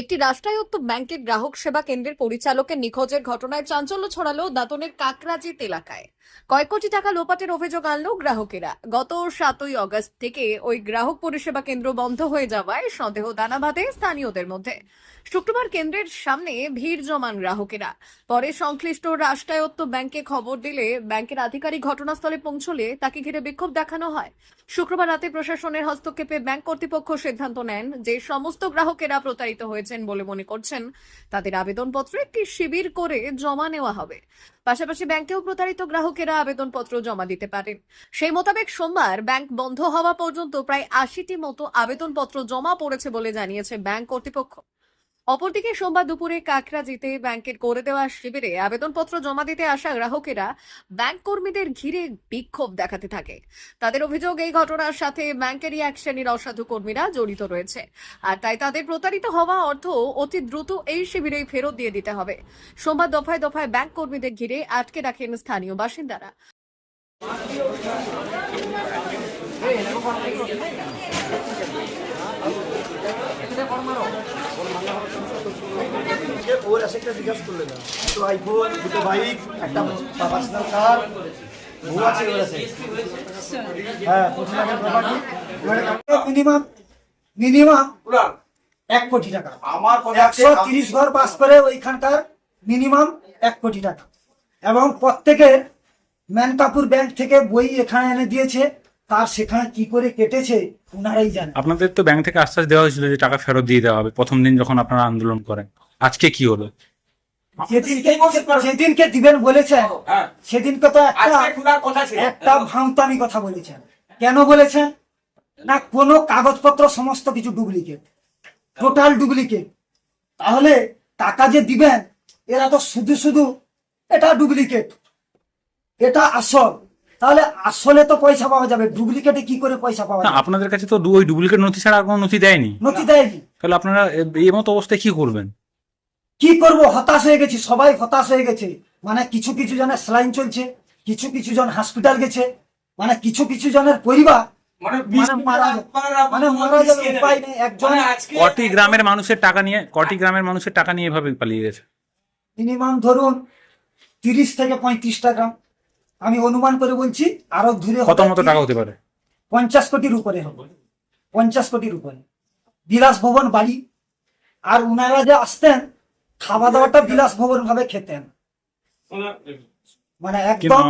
একটি রাষ্ট্রায়ত্ত ব্যাংকের গ্রাহক সেবা কেন্দ্রের পরিচালকের নিখোঁজের ঘটনায় চাঞ্চল্য ছড়ালো দাঁতনের কাকরাজিত এলাকায়। কয়েক কোটি টাকা লোপাটের অভিযোগ আনলো গ্রাহকেরা। গত সাতই অগস্ট থেকে ওই গ্রাহক পরিষেবা কেন্দ্র বন্ধ হয়ে যাওয়ায় সন্দেহ দানা বাঁধে স্থানীয়দের মধ্যে। শুক্রবার কেন্দ্রের সামনে ভিড় জমান গ্রাহকেরা। পরে সংশ্লিষ্ট রাষ্ট্রায়ত্ত ব্যাংকে খবর দিলে ব্যাংকের আধিকারিক ঘটনাস্থলে পৌঁছলে তাকে ঘিরে বিক্ষোভ দেখানো হয়। শুক্রবার রাতে প্রশাসনের হস্তক্ষেপে ব্যাংক কর্তৃপক্ষ সিদ্ধান্ত নেন যে সমস্ত গ্রাহকেরা প্রতারিত হয়েছেন বলে মনে করছেন তাদের আবেদনপত্র একটি শিবির করে জমা নেওয়া হবে। পাশাপাশি ব্যাংকেও প্রতারিত গ্রাহকেরা আবেদনপত্র জমা দিতে পারেন। সেই মোতাবেক সোমবার ব্যাংক বন্ধ হওয়া পর্যন্ত প্রায় আশিটি মতো আবেদনপত্র জমা পড়েছে বলে জানিয়েছে ব্যাংক কর্তৃপক্ষ। অপরদিকে সোমবার দুপুরে কাকরাজিতে ব্যাংকের করে দেওয়া শিবিরে আবেদনপত্র জমা দিতে আসা গ্রাহকেরা ব্যাংক কর্মীদের ঘিরে বিক্ষোভ দেখাতে থাকে। তাদের অভিযোগ, এই ঘটনার সাথে ব্যাংকেরই এক শ্রেণির অসাধু কর্মীরা জড়িত রয়েছে। আর তাই তাদের প্রতারিত হওয়া অর্থ অতি দ্রুত এই শিবিরেই ফেরত দিয়ে দিতে হবে। সোমবার দফায় দফায় ব্যাংক কর্মীদের ঘিরে আটকে রাখেন স্থানীয় বাসিন্দারা। ওর একটা জিজ্ঞাসা করলে না। দুটো আইফোন দুটো বাইক একটা পার্সোনাল কার বউ আছে হ্যাঁ পঁচিশ লাখের প্রপার্টি মিনিমাম মিনিমাম এক কোটি টাকা। আমার একশো তিরিশ ঘর পাস করে ওইখানকার মিনিমাম এক কোটি টাকা। এবং প্রত্যেকে ম্যানকাপুর ব্যাংক থেকে বই এখানে এনে দিয়েছে। তার সেখানে কি করে কেটেছে ওনারাই জানেন আপনাদের তো ব্যাংক থেকে আশ্বাস দেওয়া হয়েছিল যে টাকা ফেরত দিয়ে দেওয়া হবে। প্রথম দিন যখন আপনারা আন্দোলন করেন আজকে কি হলো? যেদিনকে দিবেন বলেছেন সেদিনকে তো একটা একটা ভাঙতামি কথা বলেছেন। কেন বলেছেন? না কোনো কাগজপত্র সমস্ত কিছু ডুপ্লিকেট। Total duplicate. তাহলে টাকা যে দিবেন এরা তো শুধু শুধু এটা ডুপ্লিকেট। এটা আসল। তাহলে আসলে তো পয়সা পাওয়া যাবে। ডুপ্লিকেটে কি করে পয়সা পাওয়া যাবে? আপনাদের কাছে তো ওই ডুপ্লিকেট নথি ছাড়া আর কোনো নথি দেয়নি। নথি দেয়নি। তাহলে আপনারা এই মতো অবস্থায় কি করবেন? কি করব? হতাশ হয়ে গেছি সবাই হতাশ হয়ে গেছে। মানে কিছু কিছু জনের স্লাইন চলছে কিছু কিছু জন হসপিটাল গেছে মানে কিছু কিছু জনের পরিবার মানে মানে মারা মানে মারা যাবে উপায় নেই একজন কটি গ্রামের মানুষের টাকা নিয়ে কটি গ্রামের মানুষের টাকা নিয়ে এভাবে পালিয়ে গেছে? মিনিমাম ধরুন তিরিশ থেকে পঁয়ত্রিশটা গ্রাম। আমি অনুমান করে বলছি আরও দূরে কত মতো টাকা হতে পারে? পঞ্চাশ কোটির উপরে হবে। পঞ্চাশ কোটির উপরে। বিলাস ভবন বাড়ি। আর উনারা যে আসতেন খাওয়া দাওয়াটা বিলাস ভবন ভাবে খেতেন মানে একদম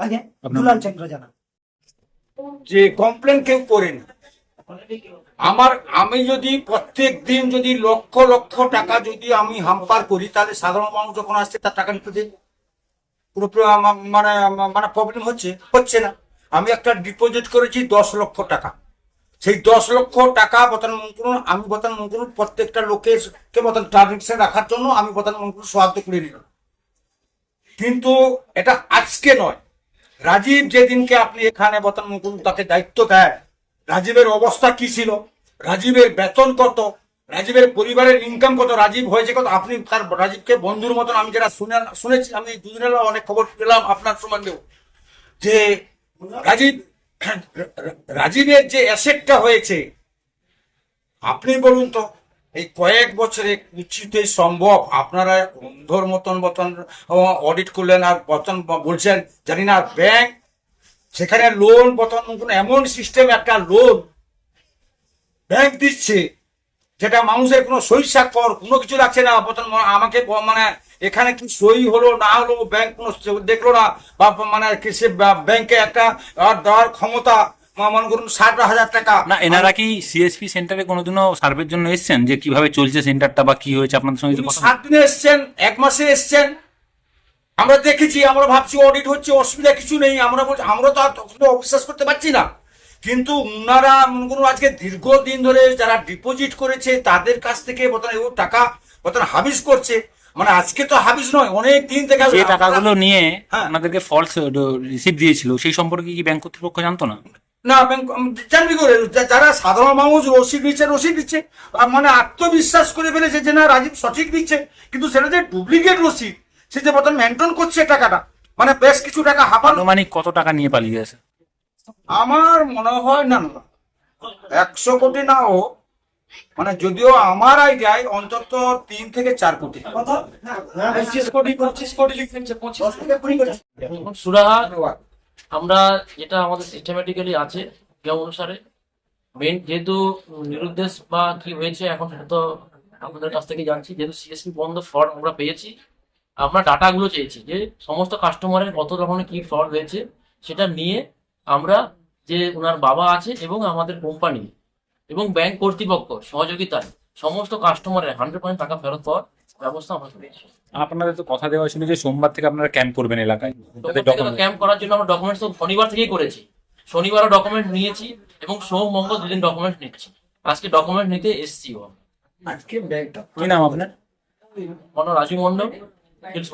আগে দুলাল চন্দ্র জানা। যে কমপ্লেন কেউ করেনি আমার আমি যদি প্রত্যেক দিন যদি লক্ষ লক্ষ টাকা যদি আমি হাম্পার করি তাহলে সাধারণ মানুষ যখন আসছে তার টাকা নিতে দেয়। পুরোপুরি মানে মানে প্রবলেম হচ্ছে হচ্ছে না। আমি একটা ডিপোজিট করেছি দশ লক্ষ টাকা। সেই দশ লক্ষ টাকা বতন মঙ্কুর আমি বতন মঙ্কুর প্রত্যেকটা লোকেরকে বতন ট্রানজেকশন রাখার জন্য আমি বতন মঙ্কুর সহায়তা করে নিলাম। কিন্তু এটা আজকে নয়। রাজীব যেদিনকে আপনি এখানে বতন মুকুল তাকে দায়িত্ব দেয় রাজীবের অবস্থা কি ছিল? রাজীবের বেতন কত? রাজীবের পরিবারের ইনকাম কত? রাজীব হয়েছে কত? আপনি তার রাজীবকে বন্ধুর মতন, আমি যেটা শুনে শুনেছি, আমি দুদিন হলো অনেক খবর পেলাম আপনার সম্বন্ধেও, যে রাজীব রাজীবের যে অ্যাসেটটা হয়েছে, আপনি বলুন তো, এই কয়েক বছরে নিশ্চিতই সম্ভব আপনারা অন্ধর মতন মতন অডিট করলেন আর বতন বলছেন, জানি না ব্যাংক সেখানে লোন বতন, এমন সিস্টেম একটা লোন ব্যাংক দিচ্ছে। যেটা মানুষের কোনো সই স্বাক্ষর কোনো কিছু রাখছে না। বতন ম- আমাকে মানে এখানে কি সই হলো না হলো ব্যাংক কোনো দেখল না বা মানে সে ব্যাংকে একটা দেওয়ার ক্ষমতা মনে করুন ষাট হাজার টাকা। না এনারা কি সিএসপি সেন্টারে কোনোদিনও সার্ভের জন্য এসেছেন যে কীভাবে চলছে সেন্টারটা বা কি হয়েছে আপনাদের সঙ্গে? সাত দিনে এসছেন এক মাসে এসছেন। আমরা দেখেছি আমরা ভাবছি অডিট হচ্ছে অসুবিধা কিছু নেই। আমরা বলছি আমরা তো আর অবিশ্বাস করতে পারছি না। কিন্তু উনারা মনে করুন আজকে দীর্ঘদিন ধরে যারা ডিপোজিট করেছে তাদের কাছ থেকে বর্তমানে টাকা বর্তমানে হাবিস করছে। মানে আজকে তো হাবিস নয় অনেক দিন থেকে যে টাকাগুলো নিয়ে হ্যাঁ। আপনাদেরকে ফলস রিসিভ দিয়েছিল সেই সম্পর্কে কি ব্যাংক কর্তৃপক্ষ জানতো না? না ব্যাংক জানবি করে যারা সাধারণ মানুষ রসিদ দিচ্ছে রসিদ দিচ্ছে মানে আত্মবিশ্বাস করে ফেলেছে যে না রাজীব সঠিক দিচ্ছে কিন্তু সেটা যে ডুপ্লিকেট রসিদ সে যে বর্তমান মেনটেন করছে টাকাটা মানে বেশ কিছু টাকা হাঁপানো। মানে কত টাকা নিয়ে পালিয়ে গেছে? আমার মনে হয় না না একশো কোটি না ও মানে যদিও আমার আইডিয়ায় অন্তত তিন থেকে চার কোটি। পঁচিশ সুরাহা আমরা যেটা আমাদের সিস্টেমেটিক্যালি আছে নিয়ম অনুসারে। মেন যেহেতু নিরুদ্দেশ বা কি হয়েছে এখন তো আপনাদের কাছ থেকে জানছি। যেহেতু সিএসপি বন্ধ ফ্রড আমরা পেয়েছি আমরা ডাটাগুলো চেয়েছি যে সমস্ত কাস্টমারের কত রকমের কি ফ্রড হয়েছে সেটা নিয়ে আমরা যে ওনার বাবা আছে এবং আমাদের কোম্পানি এবং ব্যাংক কর্তৃপক্ষ সহযোগিতায় সমস্ত কাস্টমারের হান্ড্রেড পার্সেন্ট টাকা ফেরত পাওয়ার ব্যবস্থা আমরা করেছি আপনাদের তো কথা দেওয়া ছিল যে সোমবার থেকে আপনারা ক্যাম্প করবেন এলাকায়। ক্যাম্প করার জন্য আমরা ডকুমেন্টস তো শনিবার থেকেই করেছি। শনিবারও ডকুমেন্ট নিয়েছি এবং সোম মঙ্গল দুদিন ডকুমেন্ট নিচ্ছি। আজকে ডকুমেন্ট নিতে এসছিও আজকে ব্যাগটা কি নাম আপনার? মনো রাজু মন্ডল হিলস